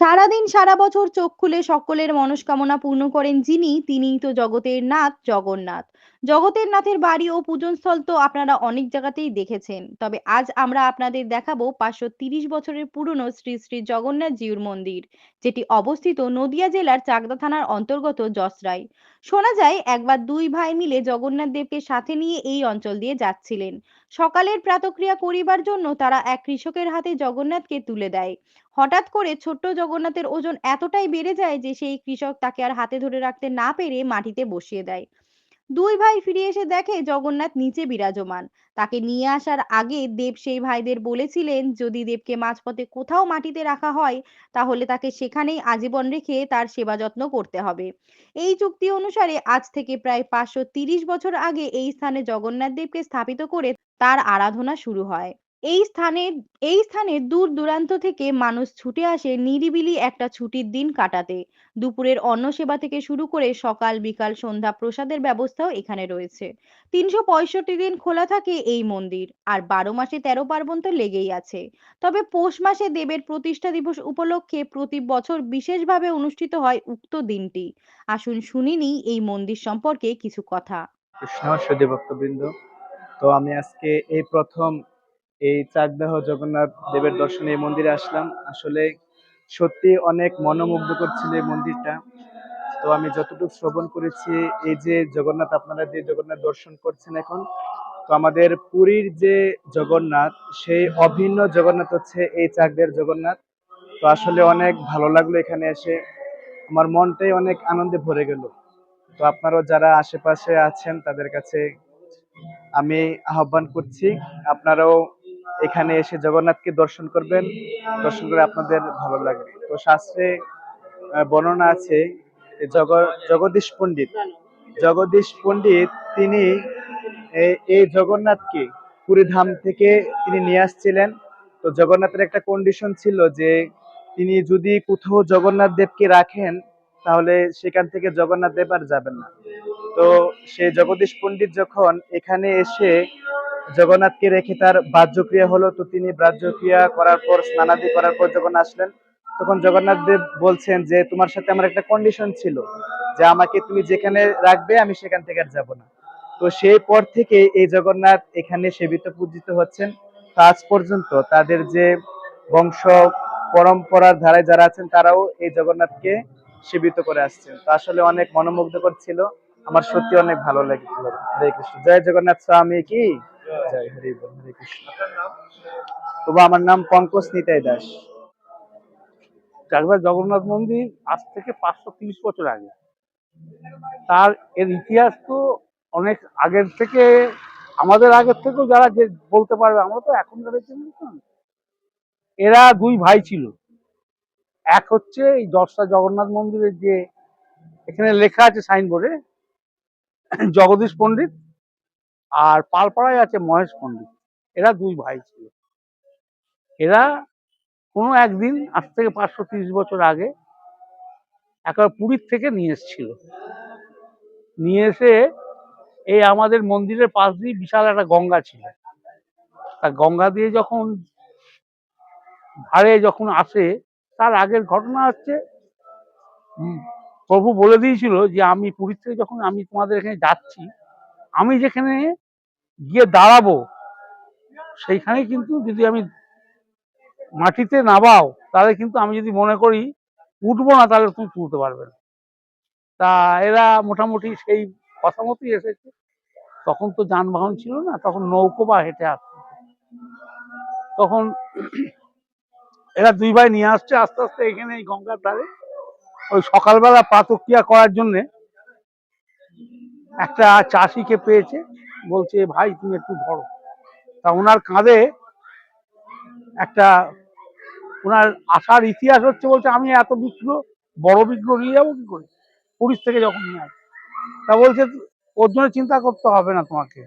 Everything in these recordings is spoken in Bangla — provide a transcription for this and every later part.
সারাদিন, সারা বছর চোখ খুলে সকলের মনস্কামনা পূর্ণ করেন যিনি, তিনিই তো জগতের নাথ, জগন্নাথ। জগতের নাথের বাড়ি ও পূজনস্থল তো আপনারা অনেক জায়গাতেই দেখেছেন। তবে আজ আমরা আপনাদের দেখাবো পাঁচশো তিরিশ বছরের পুরনো শ্রী শ্রী জগন্নাথ জিউর মন্দির, যেটি অবস্থিত নদিয়া জেলার চাকদা থানার অন্তর্গত যশরাই শোনা যায়, একবার দুই ভাই মিলে জগন্নাথ দেবকে সাথে নিয়ে এই অঞ্চল দিয়ে যাচ্ছিলেন। সকালের প্রাতক্রিয়া করিবার জন্য তারা এক কৃষকের হাতে জগন্নাথকে তুলে দেয়। হঠাৎ করে ছোট্ট জগন্নাথের ওজন এতটাই বেড়ে যায় যে সেই কৃষক তাকে আর হাতে ধরে রাখতে না পেরে মাটিতে বসিয়ে দেয়। দুই ভাই ফিরে এসে দেখে জগন্নাথ নিচে বিরাজমান। তাকে নিয়ে আসার আগে দেব সেই ভাইদের বলেছিলেন, যদি দেবকে মাঝপথে কোথাও মাটিতে রাখা হয়, তাহলে তাকে সেখানেই আজীবন রেখে তার সেবা যত্ন করতে হবে। এই চুক্তি অনুসারে আজ থেকে প্রায় পাঁচশো বছর আগে এই স্থানে জগন্নাথ দেবকে স্থাপিত করে তার আরাধনা শুরু হয়। এই স্থানে এই স্থানে দূর দূরান্ত থেকে মানুষ ছুটে আসে নিরিবিলি একটা ছুটির দিন কাটাতে। দুপুরের অন্ন সেবা থেকে শুরু করে সকাল, বিকাল, সন্ধ্যা প্রসাদের ব্যবস্থাও এখানে রয়েছে। তিনশো পঁয়ষট্টি দিন খোলা থাকে এই মন্দির, আর বারো মাসে তেরো পার্বণ তো লেগেই আছে। তবে পৌষ মাসে দেবের প্রতিষ্ঠা দিবস উপলক্ষে প্রতি বছর বিশেষভাবে অনুষ্ঠিত হয় উক্ত দিনটি। আসুন শুনিনি এই মন্দির সম্পর্কে কিছু কথা। তো আমি আজকে এই প্রথম এই চাকদাহ জগন্নাথ দেবের দর্শনে এই মন্দিরে আসলাম। আসলে সত্যি অনেক মনোমুগ্ধকর ছিল এই মন্দিরটা। তো আমি যতটুকু শ্রবণ করেছি, এই যে জগন্নাথ, আপনারা যে জগন্নাথ দর্শন করছেন এখন, তো আমাদের পুরীর যে জগন্নাথ, সেই অভিন্ন জগন্নাথ হচ্ছে এই চাকদের জগন্নাথ। তো আসলে অনেক ভালো লাগল এখানে এসে। আমার মনটাই অনেক আনন্দে ভরে গেল। তো আপনারাও যারা আশেপাশে আছেন, তাদের কাছে আমি আহ্বান করছি। আপনারাও এখানে এসে জগন্নাথকে দর্শন করবেন। দর্শন করে আপনাদের ভালো লাগবে। তো শাস্ত্রে বর্ণনা আছে জগ, জগদীশ পণ্ডিত। জগদীশ পণ্ডিত তিনি এই জগন্নাথকে পুরী ধাম থেকে তিনি নিয়ে আসছিলেন। তো জগন্নাথের একটা কন্ডিশন ছিল যে তিনি যদি কোথাও জগন্নাথ দেবকে রাখেন, তাহলে সেখান থেকে জগন্নাথ দেব আর যাবেন না। তো সেই জগদীশ পণ্ডিত যখন এখানে এসে জগন্নাথকে রেখে তার বাহ্যক্রিয়া হলো তো তিনি বাহ্যক্রিয়া করার পর, স্নানাদি করার পর যখন আসলেন, তখন জগন্নাথ দেব বলছেন যে, তোমার সাথে আমার একটা কন্ডিশন ছিল, যে আমাকে তুমি যেখানে রাখবে আমি সেখান থেকে আর যাব না। তো সেই পর থেকে এই জগন্নাথ এখানে সেবিত পূজিত হচ্ছেন। আজ পর্যন্ত তাদের যে বংশ পরম্পরার ধারায় যারা আছেন, তারাও এই জগন্নাথকে সেবিত করে আসছেন। তো আসলে অনেক মনোমুগ্ধকর ছিল। আমার সত্যি অনেক ভালো লেগেছিল। হরে কৃষ্ণ। জয় জগন্নাথ স্বামী কি? জয় হরি বল হরে কৃষ্ণ। তবু আমার নাম পঙ্কজ নিতাই দাস। চাকদা জগন্নাথ মন্দির আজ থেকে পাঁচশো তিরিশ বছর আগে। তার এর ইতিহাস তো অনেক আগের থেকে আমাদের আগের থেকেও যারা যে বলতে পারবে আমরা তো এখন যারা এরা দুই ভাই ছিল। এক হচ্ছে এই দশটা জগন্নাথ মন্দিরের যে এখানে লেখা আছে সাইনবোর্ডে জগদীশ পণ্ডিত আর পালপাড়ায় আছে মহেশ পণ্ডিত। এরা দুই ভাই ছিল। এরা কোনো একদিন, আজ থেকে পাঁচশো তিরিশ বছর আগে, একবার পুরীর থেকে নিয়ে এসেছিল। নিয়ে এসে এই আমাদের মন্দিরের পাশ দিয়ে বিশাল একটা গঙ্গা ছিল। তা গঙ্গা দিয়ে যখন ধারে যখন আসে, তার আগের ঘটনা হচ্ছে প্রভু বলে দিয়েছিল যে আমি পুরীর থেকে যখন আমি তোমাদের এখানে যাচ্ছি, আমি যেখানে গিয়ে দাঁড়াবো সেইখানে কিন্তু যদি আমি মাটিতে নামাও, তাহলে কিন্তু আমি যদি মনে করি উঠবো না, তাহলে তুমি তুলতে পারবে না। তা এরা মোটামুটি সেই কথা মতোই এসেছে। তখন তো যানবাহন ছিল না, তখন নৌকো বা হেঁটে আসতো। তখন এরা দুই ভাই নিয়ে আসছে আস্তে আস্তে এখানে এই গঙ্গার ধারে। ওই সকালবেলা প্রাতক্রিয়া করার জন্যে একটা চাষিকে পেয়েছে, বলছে, ভাই, তুমি একটু ধরো। তা ওনার কাঁধে একটা, ওনার আসার ইতিহাস হচ্ছে বলছে, আমি এত বিগ্রহ বড় বিগ্রহ নিয়ে যাব কি করে? পুরীর থেকে যখন নিয়ে তা বলছে, ওর জন্য চিন্তা করতে হবে না তোমাকে।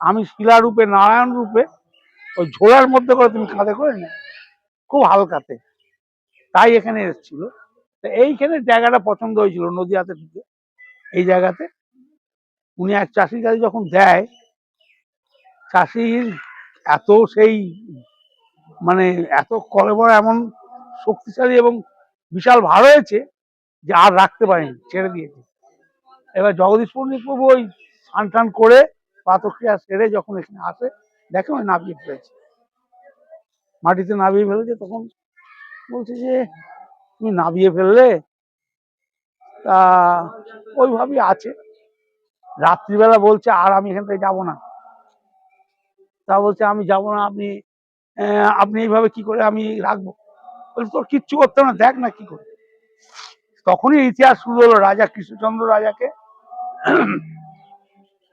আমি শিলা রূপে, নারায়ণ রূপে, ওই ঝোলার মধ্যে করে তুমি কাঁধে করে নে খুব হালকাতে। তাই এখানে এসেছিল। এইখানে জায়গাটা পছন্দ হয়েছিল, নদীয়াতে ঢুকে। এই জায়গাতে উনি এক চাষির কাছে যখন দেয়, চাষির এত সেই মানে এত কলেবর এমন শক্তিশালী এবং বিশাল ভার হয়েছে যে আর রাখতে পারেনি, ছেড়ে দিয়েছে। এবার জগদীশ পণ্ডিত প্রভু ওই স্নান টান করে প্রাতক্রিয়া সেরে যখন এখানে আসে, দেখে ওই নাবিয়ে ফেলেছে। মাটিতে নাবিয়ে ফেলেছে তখন বলছে যে, তুমি নাবিয়ে ফেললে? তা ওইভাবেই আছে। রাত্রিবেলা বলছে, আর আমি এখান থেকে যাব না। তা বলছে, আমি যাব না, আপনি আপনি এইভাবে কি করে আমি রাখব? বলছে, তোর কিচ্ছু করতে না, দেখ না কি করে। তখনই ইতিহাস শুরু হলো, রাজা কৃষ্ণচন্দ্র রাজাকে।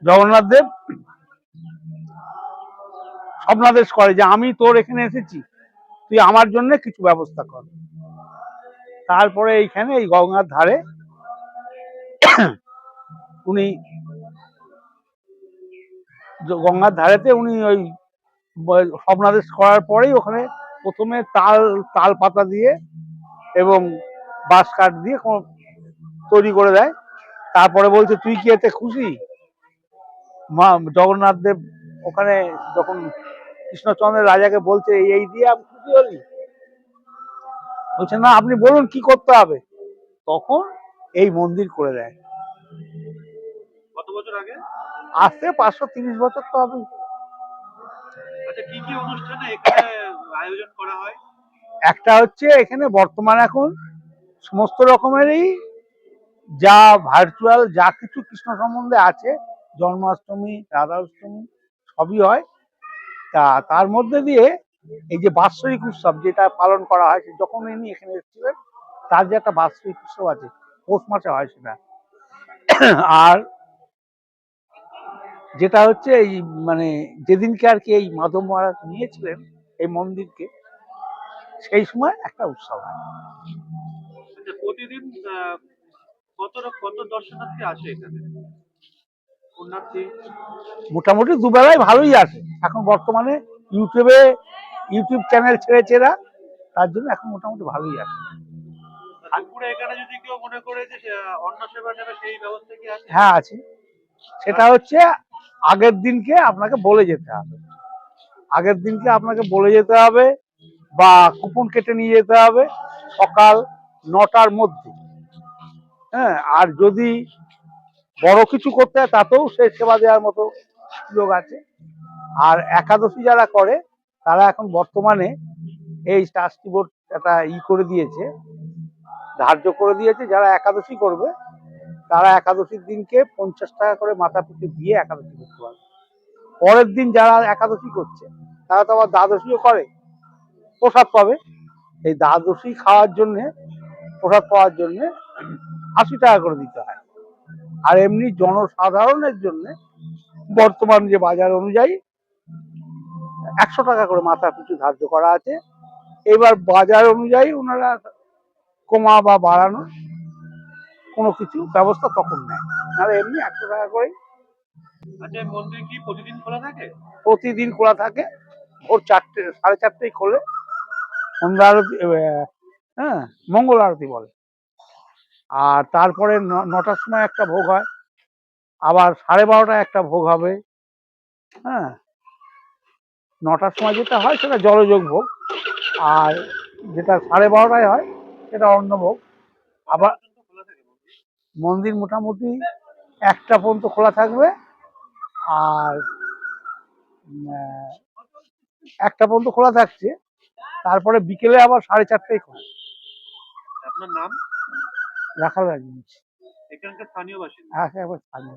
জগন্নাথ দেব স্বপ্নাদেশ করে যে, আমি তোর এখানে এসেছি, তুই আমার জন্য কিছু ব্যবস্থা কর। তারপরে এইখানে এই গঙ্গার ধারে উনি গঙ্গার ধারেতে উনি ওই স্বপ্নাদেশ করার পরেই ওখানে প্রথমে তাল তাল পাতা দিয়ে এবং বাঁশ কাঠ দিয়ে তৈরি করে দেয়। তারপরে বলছে, তুই কি এতে খুশি? মা, জগন্নাথ দেব ওখানে যখন কৃষ্ণচন্দ্রের রাজাকে বলছে এই দিয়ে আমি খুশি হলি? বলছে, না, আপনি বলুন কি করতে হবে? তখন এই মন্দির করে দেয়। বছর আগে? আজ থেকে পাঁচশো তিরিশ বছর তো হবে আচ্ছা কি কি অনুষ্ঠানে এখানে আয়োজন করা হয়? একটা হচ্ছে এখানে বর্তমান এখন সমস্ত রকমেরই যা ভার্চুয়াল যা কিছু কৃষ্ণ সম্বন্ধে আছে জন্মাষ্টমী রাধাষ্টমী সবই হয়। তা তার মধ্যে দিয়ে এই যে বাৎসরিক উৎসব যেটা পালন করা হয় সে যখন ইনি এখানে এসেছিলেন তার যে একটা বাৎসরিক উৎসব আছে পৌষ মাসে হয় সেটা। আর যেটা হচ্ছে এই মানে যেদিনকে আর কি এই মাধব মহারাজ নিয়েছিলেন এই মন্দিরকে সেই সময় একটা উৎসব হয়। আচ্ছা প্রতিদিন কত র- কত দর্শনার্থী আসে এখানে? মোটামুটি দুবেলায় ভালোই আসে। এখন বর্তমানে ইউটিউবে ইউটিউব চ্যানেল ছেড়েছে এরা তার জন্য এখন মোটামুটি ভালোই আসে। দুপুরে এখানে যদি কেউ মনে করে যে আহ, সেবা নেবে সেই ব্যবস্থা কি হ্যাঁ আছে। সেটা হচ্ছে আগের দিনকে আপনাকে বলে যেতে হবে। আগের দিনকে আপনাকে বলে যেতে হবে বা কুপন কেটে নিয়ে যেতে হবে সকাল নটার মধ্যে। হ্যাঁ আর যদি বড় কিছু করতে হয় তাতেও সে সেবা দেওয়ার মতো সুযোগ আছে। আর একাদশী যারা করে, তারা এখন বর্তমানে এই ট্রাস্টি বোর্ড একটা ই করে দিয়েছে, ধার্য করে দিয়েছে, যারা একাদশী করবে তারা একাদশীর দিনকে পঞ্চাশ টাকা করে মাথা পিছু দিয়ে একাদশী করতে পারবে পরের দিন যারা একাদশী করছে, তারা তো আবার দ্বাদশীও করে। প্রসাদ পাবে। এই দ্বাদশী খাওয়ার জন্য, প্রসাদ পাওয়ার জন্য আশি টাকা করে দিতে হয়। আর এমনি জনসাধারণের জন্য বর্তমান যে বাজার অনুযায়ী একশো টাকা করে মাথা পিছু ধার্য করা আছে। এবার বাজার অনুযায়ী ওনারা কমা বা বাড়ানো কোনো কিছু ব্যবস্থা তখন নেয়। নাহলে এমনি একশো টাকা করে আচ্ছা মন্দির কি প্রতিদিন খোলা থাকে? প্রতিদিন খোলা থাকে। ভোর চারটে সাড়ে চারটেই খোলে। সন্ধ্যা আরতি হ্যাঁ মঙ্গল আরতি বলে। আর তারপরে নটার সময় একটা ভোগ হয়। আবার সাড়ে বারোটায় একটা ভোগ হবে। হ্যাঁ নটার সময় যেটা হয় সেটা জলযোগ ভোগ। আর যেটা সাড়ে বারোটায় হয় সেটা অন্নভোগ আবার খোলা থাকে মন্দির মোটামুটি একটা পর্যন্ত খোলা থাকবে আর একটা পর্যন্ত খোলা থাকছে। তারপরে বিকেলে আবার সাড়ে চারটায় খোলা। আপনার নাম? রাখাল রাজ এখানকার স্থানীয় বাসিন্দা। হ্যাঁ একবার স্থানীয়